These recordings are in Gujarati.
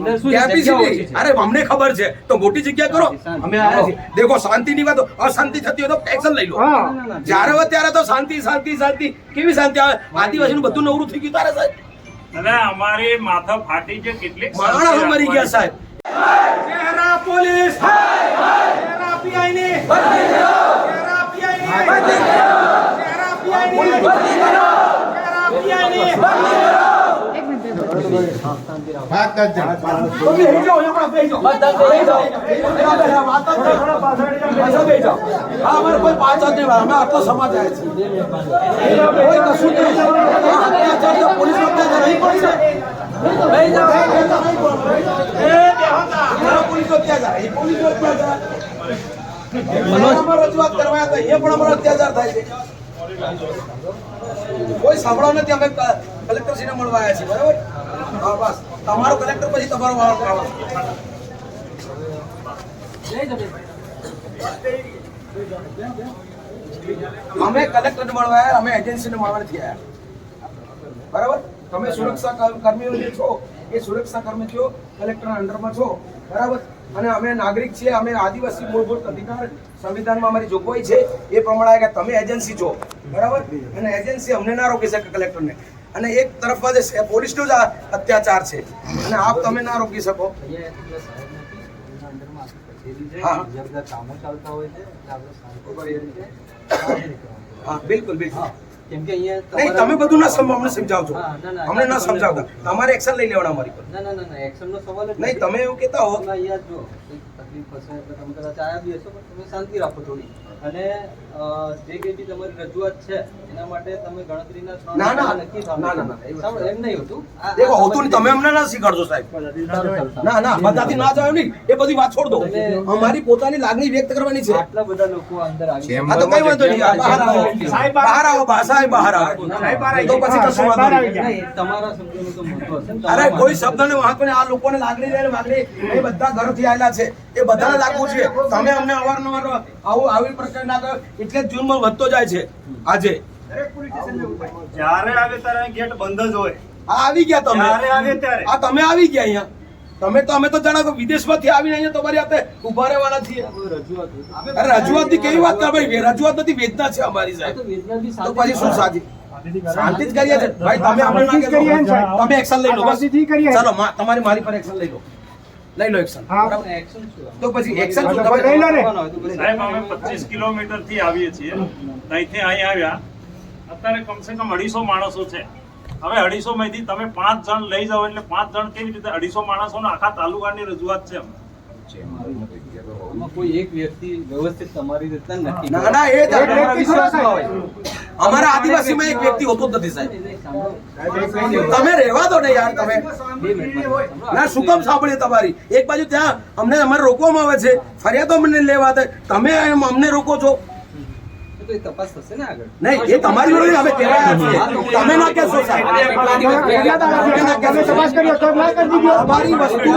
અંદર શું છે? જગ્યાઓ ઓછી છે. અરે અમને ખબર છે. તો મોટી જગ્યા કરો. અમે દેખો શાંતિની વાત અશાંતિ થતી હોય તો એક્શન લઈ લો. જ્યારે હોય ત્યારે તો શાંતિ શાંતિ શાંતિ. કેવી શાંતિ? આવે આદિવાસીનું બધું નવરું થઈ ગયું તારે સાહેબ? અને અમારે માથા ફાટી છે કેટલીક માણસો મરી ગયા સાહેબ. ચહેરા પોલીસ. ચહેરા પીઆઈ ની ચહેરા પીઆઈ ની ચહેરા પીઆઈ ની ચહેરા પીઆઈ ની તો બેસી. જાઓ, અહીંયા પણ બેસી જાઓ. બેસી જાઓ. હા, અમારે કોઈ પાંચ જ નહીં, અમે આટલો સમાજ આવ્યા છે કોઈ કશું નહીં. પોલીસનો અત્યાચાર નહીં પડી. એ બેહોતા. અત્યાચાર. એ પોલીસનો અત્યાચાર. રજૂઆત કરવા એ પણ અમારો અત્યાચાર થાય છે કોઈ સાંભળો નથી અમે કલેક્ટરશ્રીને મળવા આવ્યા છીએ બરાબર હા બસ તમારો કલેક્ટર પછી તમારો વાળો આવે અમે કલેક્ટરને મળવા આવ્યા, અમે એજન્સીને મળવા નથી આવ્યા. બરાબર? તમે સુરક્ષા કર- કર્મીઓ જે છો, એ સુરક્ષા કર્મી છો કલેક્ટરના અંડરમાં છો. બરાબર? અને અમે નાગરિક છીએ, અમે આદિવાસી મૂળભૂત અધિકાર સંવિધાનમાં અમારી જોગવાઈ છે. એ પ્રમાણે કે તમે એજન્સી છો. બરાબર? અને એજન્સી અમને ના રોકી શકે કલેક્ટરને અને એક તરફ જે છે પોલીસનો જ અત્યાચાર છે. અને આપ તમે ના રોકી શકો. હા. બિલકુલ બિલકુલ. કેમ કે અહીંયા તમે બધું ના સમ- અમને સમજાવજો. અમને ના સમજાવતા. તમારે એક્શન લઈ લેવાના અમારી પર. ના ના ના એક્શન નો સવાલ જ નહીં તમે એવું કહેતા હો અહીંયા જો તકલીફ હશે એટલે તમે કદાચ આયા બી હશો પણ તમે શાંતિ રાખો થોડી. અને જે કંઈ બી તમારી રજૂઆત છે એના માટે તમે ગણતરીના ત્રણ ના, ના. નક્કી ના, ના, ના, એ એમ નહીં હોતું. દેખો હોતું નહીં તમે અમને ના શીખવાડજો સાહેબ. ના ના બધાથી ના જાવ નહીં. એ બધી વાત છોડ દો. અમારી પોતાની લાગણી વ્યક્ત કરવાની છે. આટલા બધા લોકો અંદર આવી આ તો કઈ વાંધો નહીં. બહાર આવો. બહાર આવો બા- સાહેબ બહાર આવો. તો પછી કશું વાંધો નહીં. નહીં, તમારા શબ્દોનું તો મહત્વ હશે ને. અરે કોઈ શબ્દ ને વાંક આ લોકોને લાગણી જાય ને એ બધા ઘરથી આવેલા છે. એ બધાને લાગવું છે. તમે અમને અવારનવાર આવું આવી પ્રકાર ના એટલે જ જૂનમાં વધતો જાય છે આજે. જ્યારે આવે ત્યારે ગેટ બંધ જ હોય. આ આવી ગયા તમે. જ્યારે આવે ત્યારે. આ તમે આવી ગયા અહીંયા. તમે તો અમે તો જાણો કે વિદેશમાંથી આવીને અહીંયા તમારી હાથે ઊભા રહેવાના છીએ. કોઈ રજૂઆત. અરે રજૂઆતની કેવી વાત કરે ભાઈ? રજૂઆત નથી વેદના છે અમારી સાહેબ. તો પછી શું સાજી શાંતિ જ કરીએ છે. ભાઈ તમે અમને ના કહેશો. તમે એક્શન લઈ લો બસ. ચાલો તમારી મારી પર એક્શન લઈ લો. લઈ લો એક્શન? તો પછી એક્શન લઈ લો ને. સાહેબ અમે પચીસ કિલોમીટરથી આવીએ છીએ. ત્યાંથી અહીં આવ્યા. અત્યારે કમસે કમ અઢીસો માણસો છે. હવે અઢીસો માંથી તમે પાંચ જણ લઈ જાઓ એટલે પાંચ જણ કેવી રીતે અઢીસો માણસો આખા તાલુકાની રજૂઆત છે કોઈ એક વ્યક્તિ વ્યવસ્થિત તમારી ના ના એ. અમારા આદિવાસીમાં એક વ્યક્તિ હોતો જ નથી સાહેબ. તમે રહેવા દો ને યાર તમે. ના શું કામ સાંભળીએ તમારી? એક બાજુ ત્યાં અમને અમારે રોકવામાં આવે છે. ફરિયાદો અમને લેવા દે. તમે અમને રોકો છો. તો એ તપાસ થશે ને આગળ. નહીં એ તમારી જોડે અમે કહેવાયા તમે ના કહેશો સાહેબ. તમે ના કહેશો. અમારી વસ્તુ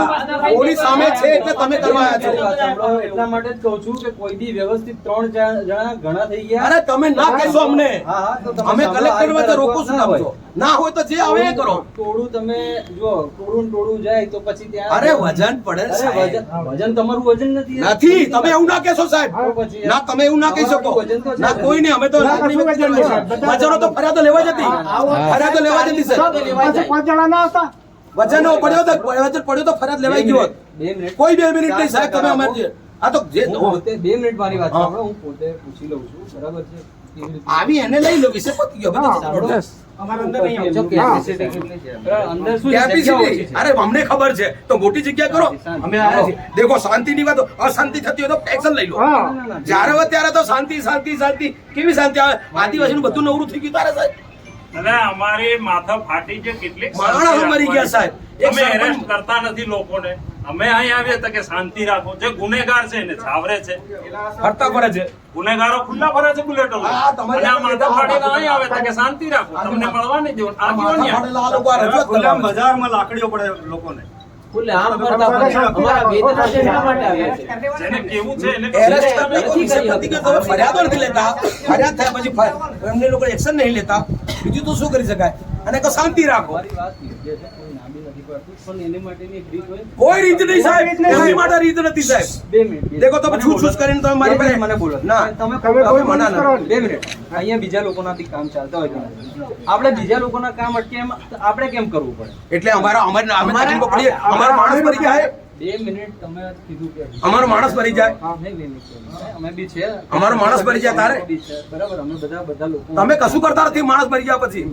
પોલીસ સામે છે એટલે તમે કરવા આવ્યા છો. એટલા માટે જ કહું છું કે કોઈ બી વ્યવસ્થિત ત્રણ જણા ઘણા થઈ ગયા. અરે તમે ના કહેશો અમને. હા, હા, તો તમે અમે કલેક્ટર તો રોકો શું ના ના હોય તો જે આવે એ કરો. ટોળું તમે જો ટોળું ટોળું જાય તો પછી ત્યાં અરે વજન પડે અરે સાહેબ. વજન તમારું વજન નથી. નથી તમે એવું ના કહેશો સાહેબ. ના તમે એવું ના કહી શકો. ના. કોઈ નહીં અમે તો. વજનો તો ફરિયાદો લેવા જતી ફરિયાદો લેવા જતી સર વજનો પડ્યો તો વજન પડ્યો તો ફરિયાદ લેવાઈ ગયો હોત. બે મિનિટ. કોઈ બે મિનિટ નહીં સાહેબ તમે અમારી આ તો જે બે મિનિટ મારી વાત હું પોતે પૂછી લઉં છું બરાબર છે? આવી એને લઈ લો વિશે પતી ગયો. બધું સાંભળો. જો capacity કેટલી છે? અંદર શું છે? જગ્યાઓ ઓછી કેપેસિટી છે. અરે અમને ખબર છે. તો મોટી જગ્યા કરો. અમે આયા છીએ દેખો વાત અશાંતિ થતી હોય તો એક્શન લઈ લો. ના, ના, ના. જ્યારે હોય ત્યારે તો શાંતિ શાંતિ શાંતિ. કેવી શાંતિ? આવે આદિવાસીનું બધું નવરું થઈ ગયું તારે સાહેબ? અને અમારી માથા ફાટી છે કેટલીક માણસો મરી ગયા સાહેબ. અમે કરતા નથી લોકોને. અમે અહીં આવીએ તો કે શાંતિ રાખો. જે ગુનેગાર છે એને છાવરે છે. ફરતા ફરે છે. ગુનેગારો ખુલ્લા ફરે છે બુલેટો અને આ માથા આ અહીં આવે તો કે શાંતિ રાખો. તમને મળવા નહીં દેવું આ કયો ન્યાય? બજારમાં લાકડીઓ પડે લોકોને. ફરિયાદો નથી લેતા. ફરિયાદ થયા પછી એમને લોકો એક્શન નહીં લેતા. બીજું તો શું કરી શકાય? અને કો શાંતિ રાખો. કોઈ રીત હોય કોઈ રીત નહીં સાહેબ. એમની માટે રીત નથી સાહેબ. બે મિનિટ દેખો તમે છૂટ છૂટ કરીને તમે મારી પાસે- મને બોલો. ના. તમે તમે કોઈ મના ના. બે મિનિટ. અહીંયા બીજા લોકોના થી કામ ચાલતા હોય આપણે બીજા લોકોના કામ અટકે એમ આપણે કેમ કરવું પડે? એટલે અમારા અમારે અમારે તકલીફો પડીએ. માણસ પર જાય બે મિનિટ તમે કીધું કે અમારો માણસ મરી જાય. નહીં, નહીં, નહીં, અમે બી છે. અમારો માણસ મરી જાય તારે? બરાબર અમે બધા બધા લોકો તમે કશું કરતા નથી માણસ મરી ગયા પછી.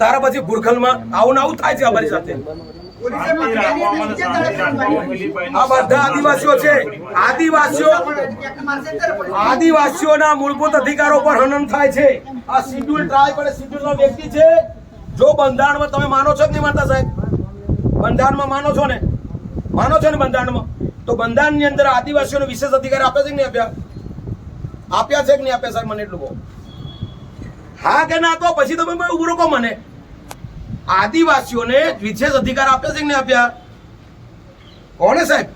તારા પછી ભૂરખલમાં આવું આવું થાય છે અમારી સાથે. આ બધા આદિવાસીઓ છે. આદિવાસીઓ. આદિવાસીઓના મૂળભૂત અધિકારો પર હનન થાય છે. આ શિડ્યુલ ટ્રાઇબ અને શિડ્યુલનો વ્યક્તિ છે. જો બંધારણમાં તમે માનો છો કે નહીં માનતા સાહેબ? બંધારણમાં માનો છો ને? માનો છો ને બંધારણમાં? તો બંધારણની અંદર આદિવાસીઓને વિશેષ અધિકાર આપ્યા છે કે નહીં આપ્યા? આપ્યા છે કે નહીં આપ્યા સાહેબ મને એટલું કહો? હા કે ના તો પછી તમે ઉભું રોકો મને. આદિવાસીઓને વિશેષ અધિકાર આપ્યા છે કે નહીં આપ્યા? કોણે સાહેબ?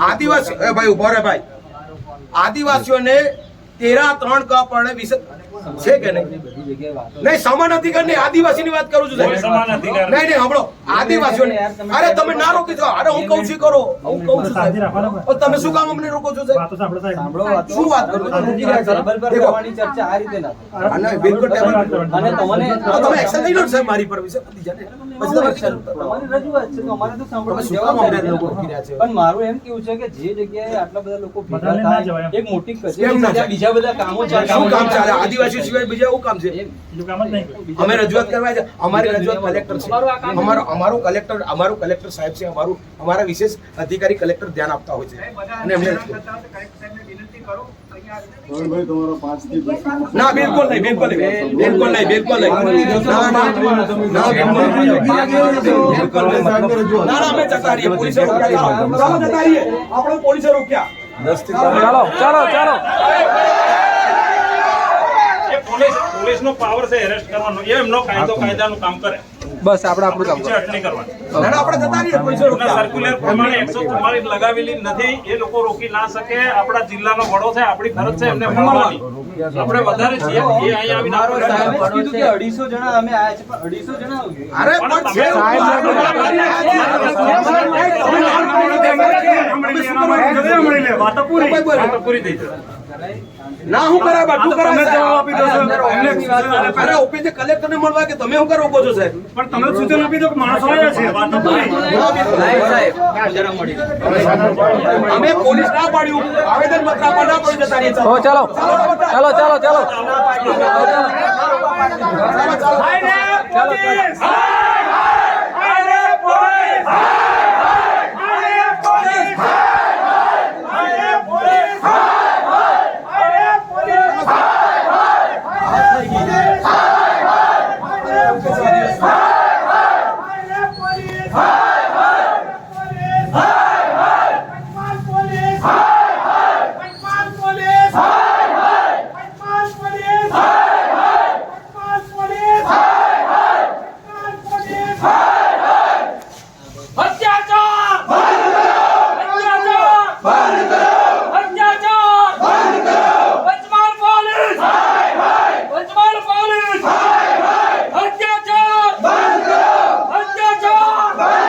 આદિવાસી ભાઈ, ઊભો રે ભાઈ. આદિવાસીઓને તેરા ત્રણ ક વિશે છે કે નહીં? બધી જગ્યાએ વાતો નહીં સમાન અધિકાર નહીં આદિવાસીની વાત કરું છું સાહેબ. સમાન અધિકાર નહીં નહીં હમણો આદિવાસીઓ અરે તમે ના રોકી છો અરે હું કઉ છું કરો. હું કઉ છું તમે શું કામ અમને રોકો છો સાહેબ? સાંભળો શું વાત કરો ચર્ચા આ રીતે ના બિલકુલ અને તમને તમે એક્શન લઈ લો સાહેબ મારી પર વિશે. પછી રજૂઆત છે તો અમારે તો સાંભળવા? પણ મારું એમ કેવું છે કે જે જગ્યાએ આટલા બધા લોકો ભેગા થાય, એક મોટી કચેરી ના જાય? બીજા બધા કામો ચાલે. શું કામ ચાલે? આદિવાસી સિવાય બીજા શું કામ છે? એમ. બીજું કામ જ નહીં. અમે રજૂઆત કરવા છે. અમારી રજૂઆત કલેક્ટર છે. અમારો અમારો કલેક્ટર અમારો કલેક્ટર સાહેબ છે. અમારું અમારા વિશેષ અધિકારી કલેક્ટર ધ્યાન આપતા હોય છે. અને એમને ના બિલકુલ નહીં બિલકુલ નહીં. બિલકુલ નહીં બિલકુલ નહીં. ના ના ના બિલકુલ નહીં. ના ના અમે જતા રહીએ. પોલીસે રોક્યા. ચાલો ચાલો જતા રહીએ. આપણે પોલીસે રોક્યા. ચાલો. ચાલો ચાલો એ પોલીસ નો પાવર છે એરેસ્ટ કરવાનો એ એમનો કાયદો કાયદાનું કામ કરે બસ આપણે આપણું કામ પીછે હટ કરવાની આપણે જતા રહીએ પોલીસે એમના સર્ક્યુલર પ્રમાણે એકસો ચુમ્માલીસ લગાવેલી નથી એ લોકો રોકી ના શકે આપણા જિલ્લાનો વડો છે આપણી ફરજ છે એમને મળવાની આપણે વધારે છીએ એ અહીંયા આવી નારો સાહેબ કીધું કે 250 જણા અમે આયા છે પણ 250 જણા અરે પણ છે વાતો પૂરી થઈ જશે ના હું બધું કરાય તમે જવાબ આપી દો છો. સાહેબ. અરે ઓફિસે કલેક્ટરને મળવા કે તમે હું કરો રોકો છો સાહેબ પણ તમે સૂચન આપી દો કે માણસો આવ્યા છે વાતો. સાહેબ. અમે પોલીસ ના પાડ્યું આવેદન પત્ર આપવા ના પડી જતા રહીએ હો, ચાલો ચાલો ચાલો ચાલો ચાલો ચાલો પોલીસ!